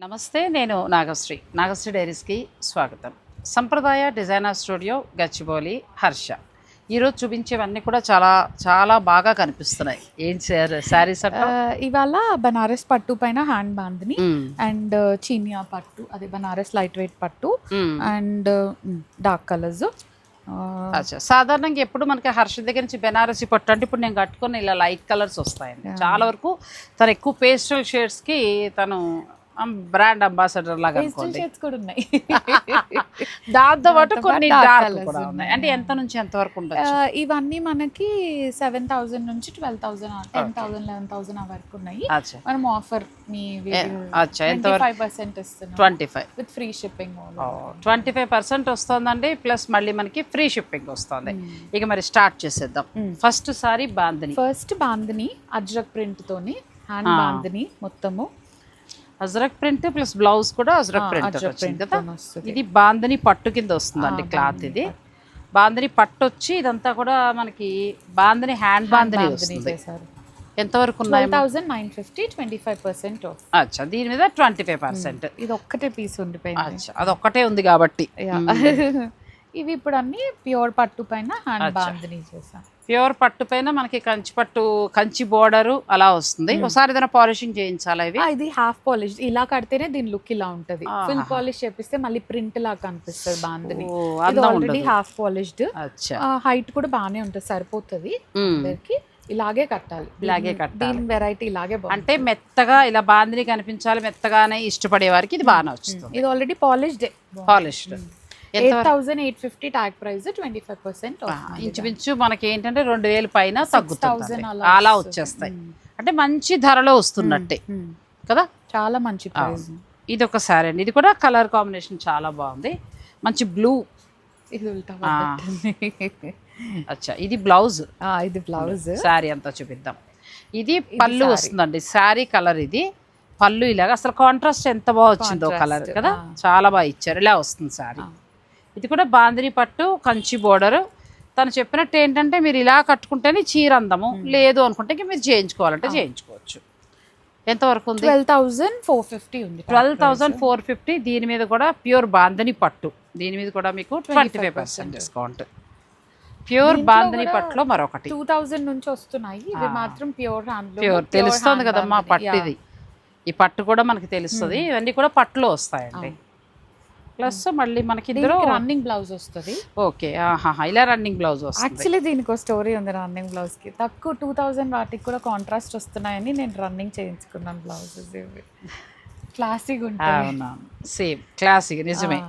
నమస్తే నేను నాగశ్రీ. నాగశ్రీ డైరీస్కి స్వాగతం. సంప్రదాయ డిజైనర్ స్టూడియో గచ్చిబౌలి హర్ష. ఈరోజు చూపించేవన్నీ కూడా చాలా చాలా బాగా కనిపిస్తున్నాయి. ఏం శారీస్ ఇవాళ బనారస్ పట్టు పైన హ్యాండ్ బాంద్ని అండ్ చీనియా పట్టు అదే బనారస్ లైట్ వెయిట్ పట్టు అండ్ డార్క్ కలర్స్. అచ్చా. సాధారణంగా ఎప్పుడు మనకి హర్ష దగ్గర నుంచి బెనారసి పట్టు అంటే ఇప్పుడు నేను కట్టుకున్న ఇలా లైట్ కలర్స్ వస్తాయండి. చాలా వరకు తను ఎక్కువ పేస్టల్ షేడ్స్కి తను బ్రాండ్ అంబాసిడర్ లాగా కూడా ఉన్నాయి. దాంతో పాటు కొన్ని డార్క్ కూడా ఉన్నాయి. అంటే ఎంత నుంచి ఎంత వరకు ఉండొచ్చు? ఇవన్నీ మనకి సెవెన్ థౌసండ్ నుంచి twelve thousand ten thousand eleven thousand ఆ వరకు ఉన్నాయి. మనం ఆఫర్ మీ ఫైవ్ పర్సెంట్ ఇస్తున్నాం. Twenty five with free shipping twenty five percent వస్తుందండి ప్లస్ మళ్ళీ మనకి ఫ్రీ షిప్పింగ్ వస్తుంది. ఇక మరి స్టార్ట్ చేసేద్దాం. First sari bandhani. First bandhani Ajrakh print తోని హ్యాండ్. బాందిని మొత్తము. అజ్రక్ ప్రింట్ ప్లస్ బ్లౌజ్ కూడా అజ్రక్ ప్రింట్ వచ్చింది కదా. ఇది బాందిని పట్టు కింద వస్తుందండి క్లాత్ ఇది. బాందిని పట్టు వచ్చి ఇదంతా కూడా మనకి బాందిని హ్యాండ్ బాందిని వస్తుంది. ఎంతవరకు ఉన్నాయి? Thousand nine fifty twenty five percent అచ్చా దీని మీద ట్వంటీ ఫైవ్ పర్సెంట్. ఇది ఒక్కటే పీస్ ఉండిపోయింది. అచ్చా అదొక్కటే ఉంది కాబట్టి. ఇవి ఇప్పుడు అన్ని ప్యూర్ పట్టు పైన హ్యాండ్. బాందిని చేసాం ప్యూర్ పట్టు పైన మనకి కంచి పట్టు కంచి బోర్డరు అలా వస్తుంది. ఒకసారి ఏదైనా పాలిషింగ్ చేయించాలా ఇవి? ఇది హాఫ్ పాలిష్ ఇలా కడితేనే దీని లుక్ ఇలా ఉంటది. ఫుల్. పాలిష్ చేపిస్తే మళ్ళీ ప్రింట్ లాగా కనిపిస్తుంది అందం ఆల్రెడీ హాఫ్ పాలిష్డ్ హైట్ కూడా బాగానే ఉంటుంది సరిపోతుంది మ్మ్. అందరికి. ఇలాగే కట్టాలి. ఇలాగే కట్టాలి. వెరైటీ ఇలాగే అంటే మెత్తగా ఇలా బాందిని కనిపించాలి మెత్తగానే ఇష్టపడే వారికి ఇది బాగానే వస్తుంది. ఇది already polished polished thousand eight fifty tag price twenty five percent ఇంచుమించు మనకి ఏంటంటే రెండు వేలు పైన తగ్గుతుంది 6,000 అలా. వచ్చేస్తాయి. అంటే మంచి ధరలో వస్తున్నట్టే. కదా? చాలా మంచి ప్రైస్ ఇది ఒక సారీ అండి. ఇది కూడా కలర్ కాంబినేషన్ చాలా బాగుంది. మంచి బ్లూ ఇది. అచ్చా ఇది బ్లౌజ్ ఇది బ్లౌజ్ శారీ అంతా చూపిద్దాం. ఇది పళ్ళు. వస్తుందండి. శారీ కలర్ ఇది. పళ్ళు ఇలాగ అసలు కాంట్రాస్ట్ ఎంత బాగా వచ్చిందో కలర్ కదా. చాలా బాగా ఇచ్చారు. ఇలా వస్తుంది శారీ ఇది కూడా బాందిని పట్టు కంచి బోర్డర్ తను చెప్పినట్టు ఏంటంటే మీరు ఇలా కట్టుకుంటేనే చీర అందము. లేదు అనుకుంటే మీరు చేయించుకోవాలంటే చేయించుకోవచ్చు. ఎంతవరకు ఉంది? ట్వెల్వ్ థౌసండ్ ఫోర్ ఫిఫ్టీ ఉంది ట్వెల్వ్ థౌసండ్ ఫోర్ ఫిఫ్టీ దీని మీద కూడా ప్యూర్ బాందని పట్టు. దీని మీద కూడా మీకు twenty five percent discount. Pure bandhani పట్టులో మరొకటి. టూ థౌసండ్ నుంచి వస్తున్నాయి. ఇవి మాత్రం ప్యూర్ ప్యూర్. తెలుస్తుంది కదమ్మా పట్టు ఇది ఈ పట్టు కూడా మనకి తెలుస్తుంది. ఇవన్నీ కూడా పట్టులో వస్తాయండి. ప్లస్ మళ్ళీ మనకి రన్నింగ్ బ్లౌజ్ వస్తుంది. ఓకే ఇలా రన్నింగ్ బ్లౌజ్ వస్తుంది. యాక్చువల్లీ దీనికి స్టోరీ ఉంది రన్నింగ్ బ్లౌజ్కి. తక్కువ టూ థౌసండ్ వాటికి కూడా కాంట్రాస్ట్ వస్తున్నాయని నేను రన్నింగ్ చేయించుకున్నాను బ్లౌజెస్ ఇవి. క్లాసిక్ ఉంటాయి సేమ్ క్లాసిక్ నిజమే.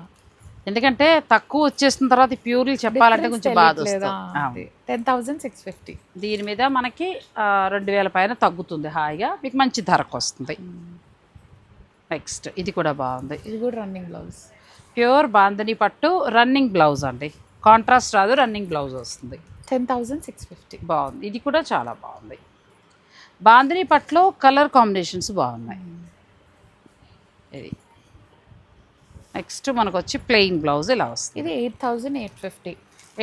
ఎందుకంటే తక్కువ వచ్చేసిన తర్వాత ప్యూర్లీ చెప్పాలంటే కొంచెం బాధ వస్తుంది. టెన్ థౌసండ్ సిక్స్ ఫిఫ్టీ దీని మీద మనకి రెండు వేల పైన తగ్గుతుంది హాయిగా. మీకు మంచి ధరకు వస్తుంది. నెక్స్ట్ ఇది కూడా బాగుంది. ఇది కూడా రన్నింగ్ బ్లౌజ్ ప్యూర్ బాందని పట్టు రన్నింగ్ బ్లౌజ్ అండి. కాంట్రాస్ట్ రాదు రన్నింగ్ బ్లౌజ్ వస్తుంది. Ten thousand six fifty. బాగుంది. ఇది కూడా చాలా బాగుంది. బాందని పట్టులో కలర్ కాంబినేషన్స్ బాగున్నాయి. ఇది. నెక్స్ట్ మనకు వచ్చి ప్లెయిన్ బ్లౌజ్ ఇలా వస్తుంది. ఇది eight thousand eight fifty.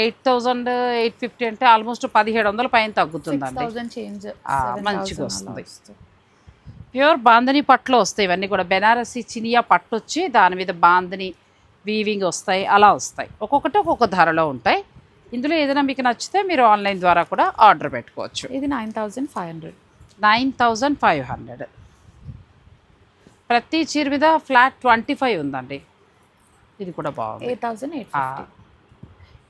Eight thousand eight fifty అంటే ఆల్మోస్ట్ పదిహేడు వందల పైన సిక్స్ తగ్గుతుందండి థౌసండ్ చేంజ్ మంచిగా వస్తుంది. ప్యూర్ బాందని పట్టులో వస్తాయి ఇవన్నీ కూడా. బెనారసి చినియా పట్టు వచ్చి దాని మీద బాందని వీవింగ్ వస్తాయి అలా వస్తాయి. ఒక్కొక్కటి ఒక్కొక్క ధరలో ఉంటాయి. ఇందులో ఏదైనా మీకు నచ్చితే మీరు ఆన్లైన్ ద్వారా కూడా ఆర్డర్ పెట్టుకోవచ్చు. ఇది nine thousand five hundred. Nine thousand five hundred. ప్రతి చీర మీద ఫ్లాట్ ట్వంటీ ఫైవ్ ఉందండి. ఇది కూడా బాగుంది. ఎయిట్ థౌసండ్ ఎయిట్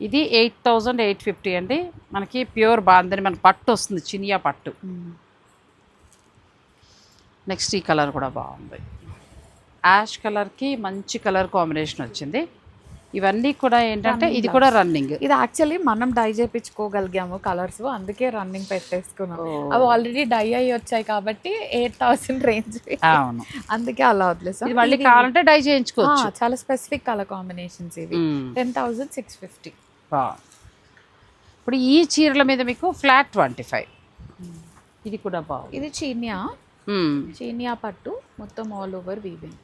ఇది ఎయిట్ థౌజండ్ ఎయిట్ ఫిఫ్టీ అండి. మనకి ప్యూర్ బాందని మనకి పట్టు వస్తుంది చినియా పట్టు. నెక్స్ట్ ఈ కలర్ కూడా బాగుంది. యాష్ కలర్కి మంచి కలర్ కాంబినేషన్ వచ్చింది. ఇవన్నీ కూడా ఏంటంటే ఇది కూడా రన్నింగ్ ఇది యాక్చువల్లీ మనం డై చేయించుకోగలిగాము కలర్స్ అందుకే రన్నింగ్ పెట్టేసుకున్నాం. ఓ. అవి ఆల్రెడీ డై అయ్యి వచ్చాయి కాబట్టి ఎయిట్ థౌసండ్ రేంజ్ అవును. అందుకే అలా వదిలేసాం ఇది మళ్ళీ కావాలంటే డై చేయించుకోవచ్చు. చాలా స్పెసిఫిక్ కలర్ కాంబినేషన్స్ ఇవి. టెన్ థౌసండ్ సిక్స్ ఫిఫ్టీ ఇప్పుడు ఈ చీరల మీద మీకు ఫ్లాట్ ట్వంటీ ఫైవ్ ఇది కూడా బాగుంది. ఇది చీనియా. చీనియా పట్టు మొత్తం ఆల్ ఓవర్ వీవింగ్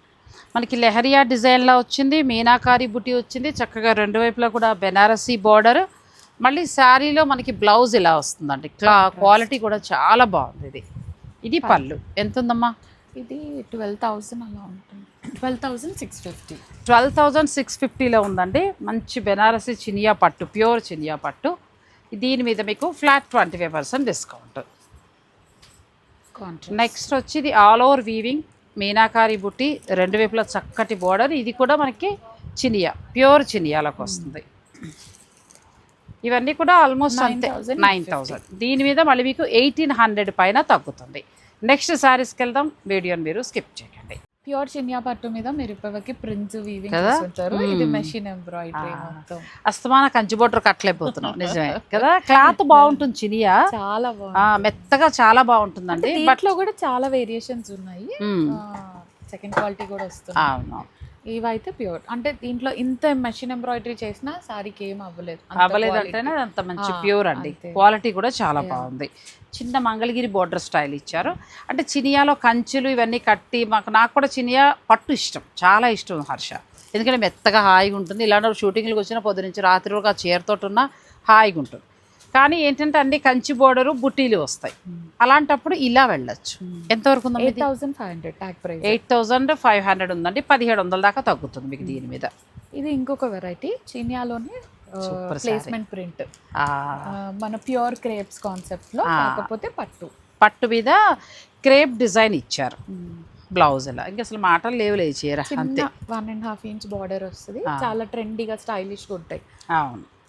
మనకి లెహరియా డిజైన్లా వచ్చింది మీనాకారి బుట్టి వచ్చింది చక్కగా రెండు వైపులా కూడా బెనారసీ బార్డర్. మళ్ళీ శారీలో మనకి బ్లౌజ్ ఇలా వస్తుందండి. క్లా క్వాలిటీ కూడా చాలా బాగుంది ఇది. ఇది పళ్ళు. ఎంత ఉందమ్మా ఇది ట్వెల్వ్ థౌసండ్ అలా ఉంటుంది. Twelve thousand six fifty. Twelve thousand six ఫిఫ్టీలో ఉందండి. మంచి బెనారసి చినియా పట్టు ప్యూర్ చినియా పట్టు. దీని మీద మీకు flat twenty five percent discount. Next వచ్చి ఇది ఆల్ ఓవర్ వీవింగ్. మీనాకారి బుట్టి రెండు వైపులా చక్కటి బోర్డర్ ఇది కూడా మనకి చినియా ప్యూర్ చినియాలకు వస్తుంది. ఇవన్నీ కూడా ఆల్మోస్ట్ అంతే. 9,000 నైన్ థౌజండ్ దీని మీద మళ్ళీ మీకు ఎయిటీన్ హండ్రెడ్ పైన తగ్గుతుంది. నెక్స్ట్ శారీస్కి వెళ్దాం. వీడియోని మీరు స్కిప్ చేయకండి. ప్యూర్ చినియా పట్టు మీద మీరు ఇప్పటివరకు ప్రింట్స్ వీవింగ్? చేస్తుంటారు ఇది. Machine embroidery. మొత్తం. అస్తమాన కంచి బొట్టు కట్టలేకపోతున్నాం. నిజమే. కదా? క్లాత్ బాగుంటుంది చినియా. చాలా ఆ, బాగుంది మెత్తగా చాలా బాగుంటుందండి. బట్ దీంట్లో కూడా చాలా వేరియేషన్స్ ఉన్నాయి. సెకండ్ క్వాలిటీ కూడా వస్తుంది. అవును. ఇవైతే ప్యూర్. అంటే దీంట్లో ఇంత మెషిన్ ఎంబ్రాయిడరీ చేసినా సారీకి ఏం అవ్వలేదు. అవ్వలేదు. అంటేనే అంత మంచి ప్యూర్ అండి. క్వాలిటీ కూడా చాలా. బాగుంది. చిన్న మంగళగిరి బోర్డర్ స్టైల్ ఇచ్చారు. అంటే చినియాలో కంచులు ఇవన్నీ కట్టి మాకు నాకు కూడా చినియా పట్టు ఇష్టం. చాలా ఇష్టం హర్ష. ఎందుకంటే మెత్తగా హాయిగా ఉంటుంది. ఇలాంటి షూటింగ్లకు వచ్చిన పొద్దు నుంచి రాత్రి వరకు ఆ చీరతోటి ఉన్న హాయిగా ఉంటుంది. కానీ ఏంటంటే అన్ని కంచి బోర్డరు బుట్టీలు వస్తాయి. అలాంటప్పుడు ఇలా వెళ్ళొచ్చు. ఎంతవరకు ఉందండి eight thousand five hundred price eight thousand five hundred ఉందండి. పదిహేడు వందల దాకా తగ్గుతుంది మీకు దీని మీద. ఇది ఇంకొక వెరైటీ చినియాలోనే. ప్లేస్మెంట్ ప్రింట్ ఆ, మన ప్యూర్ క్రేప్స్ కాన్సెప్ట్లో. కాకపోతే పట్టు. పట్టు మీద క్రేప్ డిజైన్ ఇచ్చారు. బ్లౌజ్ ఇలా ఇంకా అసలు మాటలు లేవులే ఈ చీర. అంతే. One and half inch border వస్తుంది. చాలా ట్రెండీగా స్టైలిష్గా ఉంటాయి. అవును.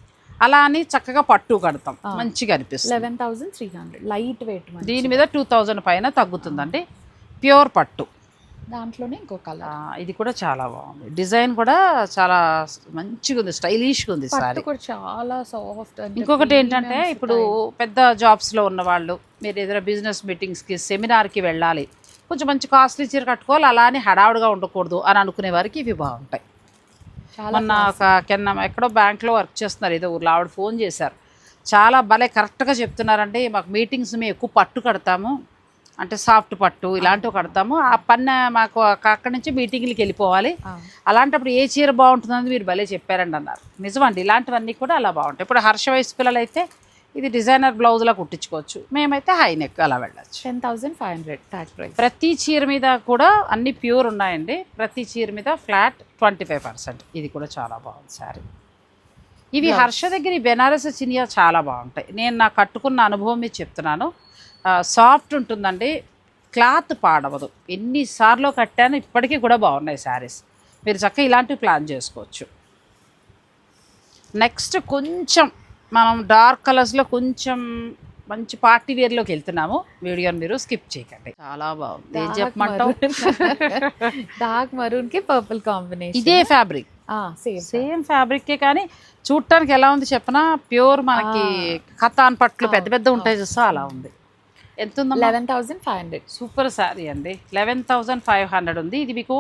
అలా అని చక్కగా పట్టు కడతాం. మంచిగా అనిపిస్తుంది. Eleven thousand three hundred light weight దీని మీద టూ థౌజండ్ పైన తగ్గుతుందండి. ప్యూర్ పట్టు. దాంట్లోనే ఇంకో కలర్. ఇది కూడా చాలా బాగుంది. డిజైన్ కూడా చాలా మంచిగా ఉంది స్టైలిష్గా ఉంది సారీ. కూడా చాలా సాఫ్ట్ ఇంకొకటి ఏంటంటే ఇప్పుడు పెద్ద జాబ్స్లో ఉన్న వాళ్ళు మీరు ఏదైనా బిజినెస్ మీటింగ్స్కి సెమినార్కి వెళ్ళాలి. కొంచెం మంచి కాస్ట్లీ చీర కట్టుకోవాలి అలా అని హడావుడిగా ఉండకూడదు అని అనుకునే వారికి ఇవి బాగుంటాయి. మొన్న ఒక కింద ఎక్కడో బ్యాంక్లో వర్క్ చేస్తున్నారు ఏదో ఊర్లో. ఆవిడ ఫోన్ చేశారు. చాలా భలే కరెక్ట్గా చెప్తున్నారండి మాకు మీటింగ్స్ మేము ఎక్కువ పట్టు కడతాము. అంటే సాఫ్ట్ పట్టు ఇలాంటివి కడతాము. ఆ పన్న మాకు అక్క- అక్కడి నుంచి మీటింగ్లకి వెళ్ళిపోవాలి. అలాంటప్పుడు ఏ చీర బాగుంటుందని మీరు భలే చెప్పారండి అన్నారు. నిజమండి ఇలాంటివన్నీ కూడా అలా బాగుంటాయి. ఇప్పుడు హర్ష వయసు పిల్లలు అయితే ఇది డిజైనర్ బ్లౌజ్లా కుట్టించుకోవచ్చు. మేమైతే హై నెక్ అలా వెళ్ళచ్చు. Ten thousand five hundred tag price. ప్రతి చీర మీద కూడా అన్ని ప్యూర్ ఉన్నాయండి. ప్రతి చీర మీద ఫ్లాట్ ట్వంటీ ఫైవ్ పర్సెంట్. ఇది కూడా చాలా బాగుంది శారీ. ఇవి. హర్ష దగ్గర ఈ బెనారస్ చినియా చాలా బాగుంటాయి. నేను నా కట్టుకున్న అనుభవం మీద చెప్తున్నాను. సాఫ్ట్ ఉంటుందండి. క్లాత్ పాడవదు. ఎన్నిసార్లు కట్టాను ఇప్పటికీ కూడా బాగున్నాయి శారీస్. మీరు చక్కగా ఇలాంటివి ప్లాన్ చేసుకోవచ్చు. నెక్స్ట్ కొంచెం మనం డార్క్ కలర్స్లో కొంచెం మంచి పార్టీ వేర్లోకి వెళ్తున్నాము. వీడియోని మీరు స్కిప్ చేయకండి. చాలా బాగుంది. ఏం చెప్పమంటావు? డార్క్ మరూన్ కి పర్పుల్ కాంబినేషన్ ఇదే ఫ్యాబ్రిక్ సేమ్ ఫ్యాబ్రికే కానీ చూడటానికి ఎలా ఉంది చెప్పనా? ప్యూర్ మనకి ఖతాన్ పట్లు పెద్ద పెద్ద ఉంటాయి చూస్తా అలా ఉంది. ఎంత ఉందమ్మా eleven thousand five hundred super sari అండి. లెవెన్ థౌజండ్ ఫైవ్ హండ్రెడ్ ఉంది. ఇది మీకు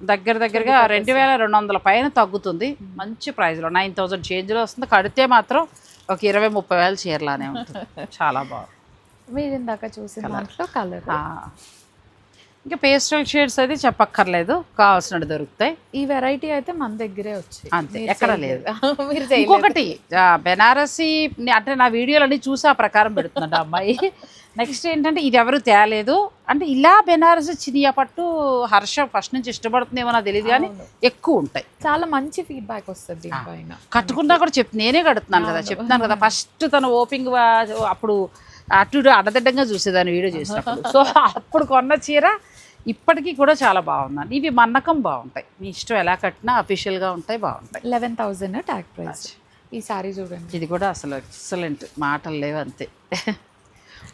దగ్గర దగ్గరగా రెండు వేల రెండు వందల పైన తగ్గుతుంది. మంచి ప్రైస్లో నైన్ థౌజండ్ చేంజ్లో వస్తుంది. కడితే మాత్రం ఒక ఇరవై ముప్పై వేలు చీరలానే ఉంటుంది చాలా బాగుంది. మీరు ఇందాక చూసిన దాంట్లో కలర్ ఆ. ఇంకా పేస్టల్ షేడ్స్ అయితే చెప్పక్కర్లేదు. కావాల్సినట్టు దొరుకుతాయి. ఈ వెరైటీ అయితే మన దగ్గరే వచ్చాయి. అంతే, ఎక్కడ చేయలేదు. ఇంకొకటి బెనారసి అంటే నా వీడియోలన్నీ చూసి ఆ ప్రకారం పెడుతున్నాడు అమ్మాయి. నెక్స్ట్ ఏంటంటే ఇది ఎవరు తేలేదు. అంటే ఇలా బెనారసి చినియా పట్టు హర్ష ఫస్ట్ నుంచి ఇష్టపడుతుందేమో నాకు తెలియదు కానీ. ఎక్కువ ఉంటాయి. చాలా మంచి ఫీడ్బ్యాక్ వస్తుంది కట్టుకున్నా కూడా చెప్ నేనే కడుతున్నాను కదా చెప్తున్నాను కదా. ఫస్ట్ తన ఓపింగ్ అప్పుడు అటు ఇటు అడదడ్డంగా చూసేదాన్ని వీడియో చేసినప్పుడు. సో అప్పుడు కొన్న చీర ఇప్పటికీ కూడా చాలా బాగుందండి ఇవి మన్నకం బాగుంటాయి. మీ ఇష్టం ఎలా కట్టినా అఫీషియల్గా ఉంటాయి బాగుంటాయి. లెవెన్ థౌసండ్ ట్యాగ్ ప్రైస్ ఈ సారీ చూడండి. ఇది కూడా అసలు ఎక్సలెంట్ మాటలు లేవు అంతే.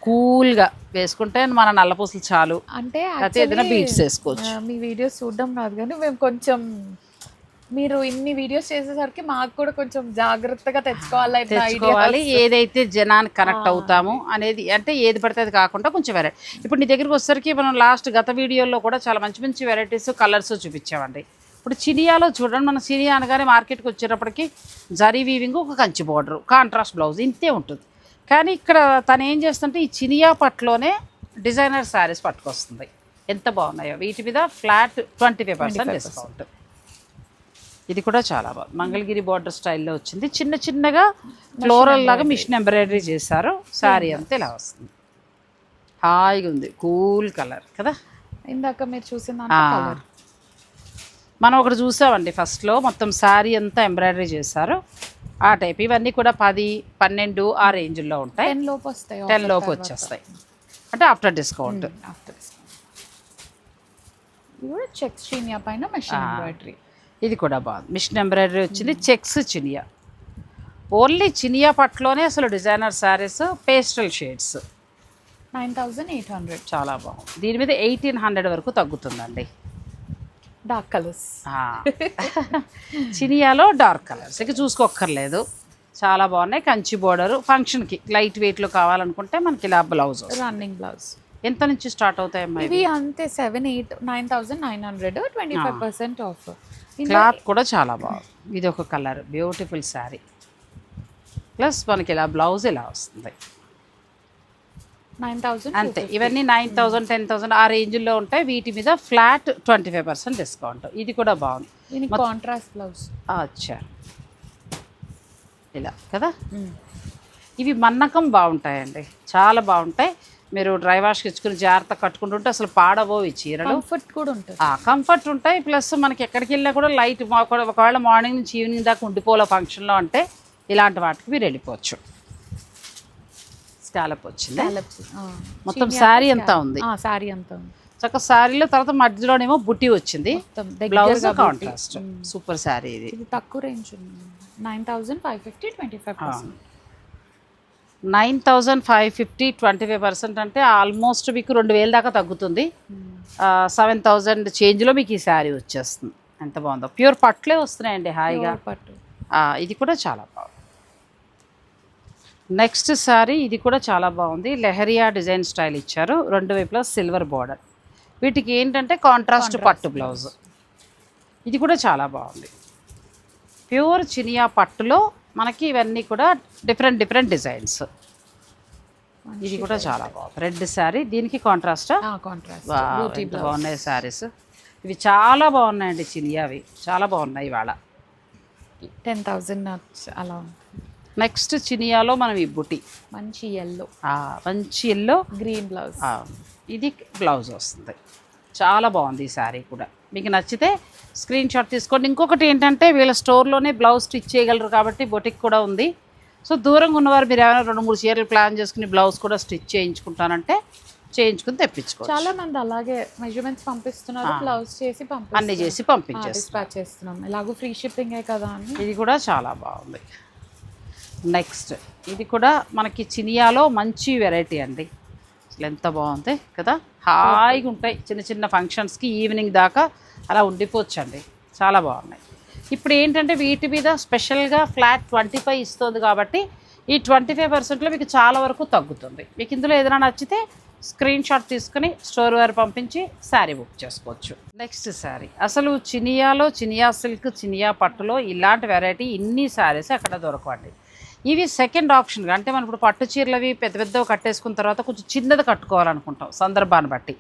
కూల్గా వేసుకుంటే మన నల్లపూసలు చాలు. అంటే ఏదైనా బీట్స్ వేసుకోవచ్చు. మీ వీడియోస్ చూడడం కాదు కానీ మేము కొంచెం మీరు ఇన్ని వీడియోస్ చేసేసరికి మాకు కూడా కొంచెం జాగ్రత్తగా తెచ్చుకోవాలి తెచ్చుకోవాలి. ఏదైతే జనానికి కనెక్ట్ అవుతాము అనేది అంటే ఏది పడితే అది కాకుండా కొంచెం వెరైటీ ఇప్పుడు నీ దగ్గరికి వచ్చేసరికి మనం లాస్ట్ గత వీడియోలో కూడా చాలా మంచి మంచి వెరైటీస్ కలర్స్ చూపించామండి. ఇప్పుడు చినియాలో చూడండి మన చినియా అనగానే మార్కెట్కి వచ్చేటప్పటికి జరీ వీవింగ్ ఒక కంచి బార్డర్ కాంట్రాస్ట్ బ్లౌజ్ ఇంతే ఉంటుంది. కానీ ఇక్కడ తను ఏం చేస్తుంటే ఈ చినియా పట్టులోనే డిజైనర్ శారీస్ పట్టుకొస్తుంది. ఎంత బాగున్నాయో. వీటి మీద flat twenty five percent 25%. Discount ఇది కూడా చాలా బాగుంది. మంగళగిరి బార్డర్ స్టైల్లో వచ్చింది. చిన్న చిన్నగా ఫ్లోరల్ లాగా మిషన్ ఎంబ్రాయిడరీ చేశారు. శారీ అంతా ఇలా వస్తుంది. హాయిగా ఉంది. కూల్ కలర్ కదా? ఇందాక మీరు చూసిన మనం ఒకటి చూసామండి ఫస్ట్లో మొత్తం శారీ అంతా ఎంబ్రాయిడరీ చేశారు. ఆ టైప్ ఇవన్నీ కూడా పది పన్నెండు ఆ రేంజ్లో ఉంటాయి. టెన్ లోపు వస్తాయి టెన్ లోపు వచ్చేస్తాయి. అంటే ఆఫ్టర్ డిస్కౌంట్ ఆఫ్టర్ కూడా చెక్స్ చీనియా పైన మెషిన్ ఎంబ్రాయిడరీ ఇది కూడా బాగుంది. మిషన్ ఎంబ్రాయిడరీ వచ్చింది చెక్స్ చినియా. ఓన్లీ చినియా పట్టులోనే అసలు designer sarees pastel shades. Nine thousand eight hundred. చాలా బాగుంది. దీని మీద ఎయిటీన్ హండ్రెడ్ వరకు తగ్గుతుందండి. Dark colours. చినియాలో dark colours. ఇక చూసుకోక్కర్లేదు. చాలా బాగున్నాయి. కంచి బోర్డర్. ఫంక్షన్కి లైట్ వెయిట్లో కావాలనుకుంటే మనకి ఇలా బ్లౌజ్ రన్నింగ్ బ్లౌజ్. ఎంత నుంచి స్టార్ట్ అవుతాయమ్మా ఇవి అంతే seven eight nine thousand nine hundred twenty five percent off cloth కూడా చాలా బాగుంది. ఇది ఒక కలర్ బ్యూటిఫుల్ శారీ. ప్లస్ మనకి ఇలా బ్లౌజ్ ఇలా వస్తుంది. నైన్ థౌసండ్ అంతే. ఇవన్నీ నైన్ థౌజండ్ టెన్ థౌసండ్ ఆ రేంజ్లో ఉంటాయి. వీటి మీద flat twenty five percent discount. ఇది కూడా బాగుంది. Contrast blouse. అచ్చా. ఇలా కదా? ఇవి మన్నకం బాగుంటాయండి. చాలా బాగుంటాయి. మీరు డ్రై వాష్కి ఇచ్చుకుని జాగ్రత్త కట్టుకుంటుంటే అసలు పాడవో ఈ చీరలు. కంఫర్ట్ కూడా ఉంటుంది. కంఫర్ట్ ఉంటాయి. ప్లస్ మనకి ఎక్కడికి వెళ్ళినా కూడా లైట్ ఒకవేళ మార్నింగ్ నుంచి ఈవినింగ్ దాకా ఉండిపోలే ఫంక్షన్లో అంటే ఇలాంటి వాటికి మీరు వెళ్ళిపోవచ్చు. స్కాలప్ వచ్చింది. మొత్తం శారీ అంతా. ఉంది. శారీ అంతా ఉంది. చక్క శారీలో తర్వాత మధ్యలోనేమో బుట్టి వచ్చింది. బ్లౌజ్ కాంట్రాస్ట్ సూపర్ శారీ ఇది. తక్కువ రేంజ్ ఉంది. Nine thousand five fifty twenty five nine thousand five fifty twenty five percent అంటే ఆల్మోస్ట్ మీకు రెండు వేల దాకా తగ్గుతుంది. సెవెన్ థౌజండ్ చేంజ్లో మీకు ఈ శారీ వచ్చేస్తుంది. ఎంత బాగుందో. ప్యూర్ పట్లే వస్తున్నాయండి హాయిగా. పట్టు. ఇది కూడా చాలా బాగుంది. నెక్స్ట్ శారీ ఇది కూడా చాలా బాగుంది. లెహరియా డిజైన్ స్టైల్ ఇచ్చారు. రెండు వైపులా సిల్వర్ బార్డర్. వీటికి ఏంటంటే కాంట్రాస్ట్ పట్టు బ్లౌజ్. ఇది కూడా చాలా బాగుంది. ప్యూర్ చినియా పట్టులో మనకి ఇవన్నీ కూడా డిఫరెంట్ డిఫరెంట్ డిజైన్స్. ఇది కూడా చాలా బాగుంది. రెడ్ శారీ దీనికి కాంట్రాస్టా బాగున్నాయి శారీస్ ఇవి చాలా బాగున్నాయండి చినియావి చాలా బాగున్నాయి ఇవాళ. టెన్ థౌసండ్ అలా. నెక్స్ట్ చినియాలో మనం ఈ బుటి. మంచి ఎల్లో మంచి ఎల్లో గ్రీన్ బ్లౌజ్ ఇది బ్లౌజ్ వస్తుంది. చాలా బాగుంది ఈ శారీ కూడా. మీకు నచ్చితే స్క్రీన్ షాట్ తీసుకోండి. ఇంకొకటి ఏంటంటే వీళ్ళ స్టోర్లోనే బ్లౌజ్ స్టిచ్ చేయగలరు కాబట్టి బొటిక్ కూడా ఉంది. సో దూరంగా ఉన్నవారు మీరు ఏమైనా రెండు మూడు చీరలు ప్లాన్ చేసుకుని బ్లౌజ్ కూడా స్టిచ్ చేయించుకుంటానంటే చేయించుకుని తెప్పించుకోవచ్చు. చాలా మంది అలాగే మెజర్మెంట్స్ పంపిస్తున్నారు బ్లౌజ్ చేసి అన్ని చేసి పంపించేస్తాం డిస్పాచ్ చేస్తున్నాం. ఎలాగో ఫ్రీ షిప్పింగే కదా అని. ఇది కూడా చాలా బాగుంది. నెక్స్ట్ ఇది కూడా మనకి చినియాలో మంచి వెరైటీ అండి. అసలు ఎంత బాగుంది కదా? హాయిగా ఉంటాయి. చిన్న చిన్న ఫంక్షన్స్కి ఈవినింగ్ దాకా అలా ఉండిపోవచ్చండి. చాలా బాగున్నాయి. ఇప్పుడు ఏంటంటే వీటి మీద స్పెషల్గా ఫ్లాట్ ట్వంటీ ఫైవ్ ఇస్తుంది కాబట్టి ఈ ట్వంటీ ఫైవ్ పర్సెంట్లో మీకు చాలా వరకు తగ్గుతుంది. మీకు ఇందులో ఏదైనా నచ్చితే స్క్రీన్ షాట్ తీసుకుని స్టోర్ వారు పంపించి శారీ బుక్ చేసుకోవచ్చు. నెక్స్ట్ శారీ అసలు చినియాలో చినియా సిల్క్ చినియా పట్టులో ఇలాంటి వెరైటీ ఇన్ని శారీస్ అక్కడ దొరకవండి. ఇవి సెకండ్ ఆప్షన్ అంటే మనం ఇప్పుడు పట్టు చీరలవి పెద్ద పెద్దవి కట్టేసుకున్న తర్వాత కొంచెం చిన్నది కట్టుకోవాలనుకుంటాం సందర్భాన్ని బట్టి.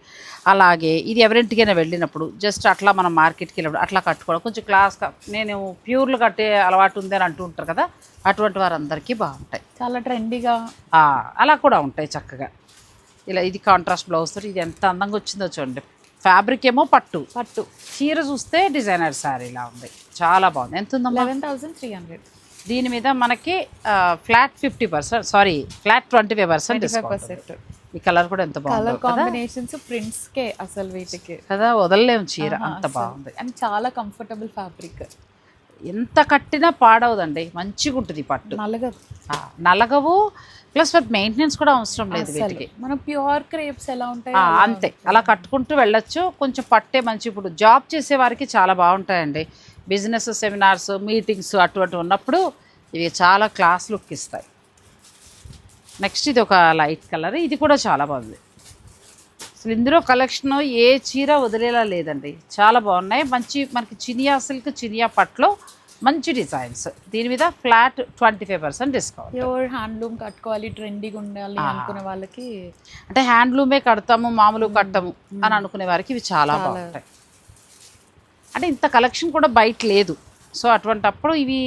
అలాగే ఇది ఎవరింటికైనా వెళ్ళినప్పుడు జస్ట్ అట్లా మనం మార్కెట్కి వెళ్ళినప్పుడు అట్లా కట్టుకోవడం. కొంచెం క్లాస్గా నేను ప్యూర్లు కట్టే అలవాటు ఉంది అని అంటూ ఉంటారు కదా అటువంటి వారందరికీ బాగుంటాయి. చాలా ట్రెండీగా అలా కూడా ఉంటాయి చక్కగా. ఇలా ఇది కాంట్రాస్ట్ బ్లౌజ్ ఇది ఎంత అందంగా వచ్చిందో చూడండి. ఫ్యాబ్రిక్ ఏమో పట్టు. పట్టు. చీర చూస్తే డిజైనర్ శారీ ఇలా ఉంది. చాలా బాగుంది. ఎంత ఉందమ్మా? లెవెన్ థౌసండ్ త్రీ హండ్రెడ్ దీని మీద మనకి flat fifty percent sorry flat twenty five percent ఈ కలర్ కూడా ఎంత బాగుందో కలర్ కాంబినేషన్స్ ప్రింట్స్ కే అసలు వీటికి. కదా వదలలేము చీర అంత బాగుంది. అండ్ చాలా కంఫర్టబుల్ ఫ్యాబ్రిక్ ఎంత కట్టినా పాడవదండి మంచిగా ఉంటుంది పట్టు. నలగదు. నలగవు ప్లస్ మెయింటెనెన్స్ కూడా అవసరం లేదు వీటికి. మన ప్యూర్ క్రేప్స్ ఎలా ఉంటాయి అంతే. అలా కట్టుకుంటూ వెళ్ళొచ్చు కొంచెం పట్టే మంచి ఇప్పుడు జాబ్ చేసే వారికి చాలా బాగుంటాయండి. బిజినెస్ సెమినార్స్ మీటింగ్స్ అటువంటి ఉన్నప్పుడు ఇవి చాలా క్లాస్ లుక్ ఇస్తాయి. నెక్స్ట్ ఇది ఒక లైట్ కలర్ ఇది కూడా చాలా బాగుంది. అసలు ఇందులో కలెక్షన్ ఏ చీర వదిలేలా లేదండి. చాలా బాగున్నాయి. మంచి మనకి చినియా సిల్క్ చినియా పట్లో మంచి డిజైన్స్. దీని మీద flat twenty five percent discount. Pure handloom కట్టుకోవాలి ట్రెండీగా ఉండాలి అనుకునే వాళ్ళకి. అంటే హ్యాండ్లూమే కడతాము మామూలు కట్టము అని అనుకునే వారికి ఇవి చాలా. బాగుంటాయి. అంటే ఇంత కలెక్షన్ కూడా బయట లేదు. సో అటువంటప్పుడు ఇవి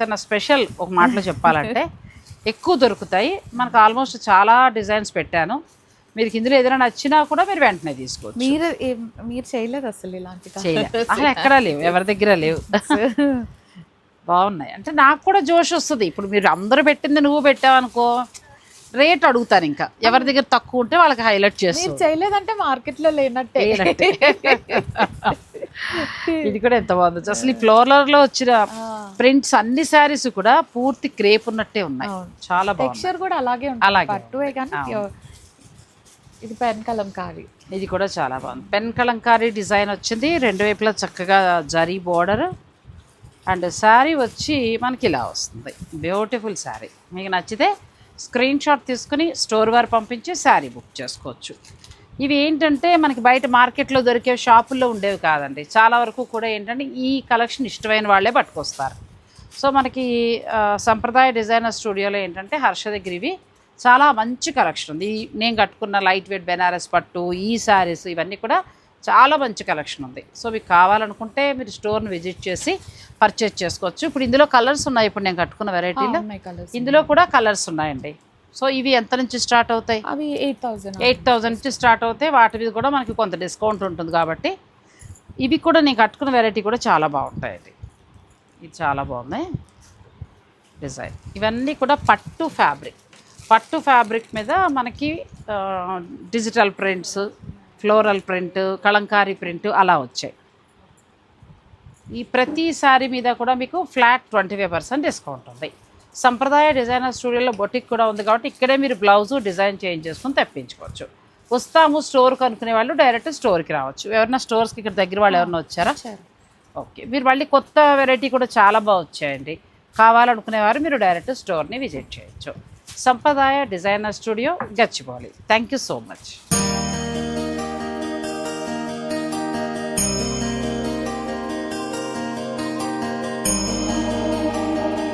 తన స్పెషల్ ఒక మాటలో చెప్పాలంటే ఎక్కువ దొరుకుతాయి. మనకు ఆల్మోస్ట్ చాలా డిజైన్స్ పెట్టాను. మీరు ఇందులో ఏదైనా నచ్చినా కూడా మీరు వెంటనే తీసుకోవచ్చు. మీరు మీరు చేయలేదు అసలు ఇలాంటి అసలు ఎక్కడా లేవు. ఎవరి దగ్గర లేవు. బాగున్నాయి. అంటే నాకు కూడా జోష్ వస్తుంది. ఇప్పుడు మీరు అందరూ పెట్టింది నువ్వు పెట్టావనుకో. రేట్ అడుగుతాను ఇంకా. ఎవరి దగ్గర తక్కువ ఉంటే వాళ్ళకి హైలైట్ మీరు చేస్తాను చేయలేదంటే మార్కెట్లో లేనట్టే. ఇది కూడా ఎంత బాగుంది. అసలు ఈ ఫ్లోరర్లో వచ్చిన ప్రింట్స్ అన్ని శారీస్ కూడా పూర్తి క్రేప్ ఉన్నట్టే ఉన్నాయి. చాలా టెక్స్చర్ కూడా అలాగే అలాగే పట్టువే కానీ. ఇది పెన్ కలంకారీ. ఇది కూడా చాలా బాగుంది. పెన్ కలంకారీ డిజైన్ వచ్చింది. రెండు వైపులా చక్కగా జరీ బోర్డర్. అండ్ శారీ వచ్చి మనకి ఇలా వస్తుంది. బ్యూటిఫుల్ శారీ. మీకు నచ్చితే స్క్రీన్ షాట్ తీసుకుని స్టోర్ వారు పంపించి శారీ బుక్ చేసుకోవచ్చు. ఇవి ఏంటంటే మనకి బయట మార్కెట్లో దొరికే షాపుల్లో ఉండేవి కాదండి. చాలా వరకు కూడా ఏంటంటే ఈ కలెక్షన్ ఇష్టమైన వాళ్ళే పట్టుకొస్తారు. సో మనకి సంప్రదాయ డిజైనర్ స్టూడియోలో ఏంటంటే హర్ష దగ్గర ఇవి చాలా మంచి కలెక్షన్ ఉంది. నేను కట్టుకున్న లైట్ వెయిట్ బెనారస్ పట్టు ఈ శారీస్ ఇవన్నీ కూడా చాలా మంచి కలెక్షన్ ఉంది. సో మీకు కావాలనుకుంటే మీరు స్టోర్ని విజిట్ చేసి పర్చేజ్ చేసుకోవచ్చు. ఇప్పుడు ఇందులో కలర్స్ ఉన్నాయి. ఇప్పుడు నేను కట్టుకున్న వెరైటీలో ఇందులో కూడా కలర్స్ ఉన్నాయండి. సో ఇవి ఎంత నుంచి స్టార్ట్ అవుతాయి? అవి ఎయిట్ థౌసండ్ ఎయిట్ థౌజండ్ నుంచి స్టార్ట్ అవుతాయి. వాటి మీద కూడా మనకి కొంత డిస్కౌంట్ ఉంటుంది కాబట్టి ఇవి కూడా నేను కట్టుకున్న వెరైటీ కూడా చాలా బాగుంటాయండి. ఇది చాలా బాగుంది డిజైన్. ఇవన్నీ కూడా పట్టు ఫ్యాబ్రిక్ పట్టు ఫ్యాబ్రిక్ మీద మనకి digital prints floral print kalamkari print అలా వచ్చాయి. ఈ ప్రతి శారీ మీద కూడా మీకు flat twenty five percent discount ఉంది. సంప్రదాయ డిజైనర్ స్టూడియోలో బొటిక్ కూడా ఉంది కాబట్టి ఇక్కడే మీరు బ్లౌజు డిజైన్ చేంజ్ చేసుకుని తెప్పించుకోవచ్చు. వస్తాము స్టోర్కి అనుకునే వాళ్ళు డైరెక్ట్ స్టోర్కి రావచ్చు. ఎవరైనా స్టోర్స్కి ఇక్కడ దగ్గర వాళ్ళు ఎవరైనా వచ్చారా? ఓకే. మీరు మళ్ళీ కొత్త వెరైటీ కూడా చాలా బాగా వచ్చాయండి. కావాలనుకునేవారు మీరు డైరెక్ట్ స్టోర్ని విజిట్ చేయొచ్చు. Sampradaya designer studio Gachibowli. Thank you so much.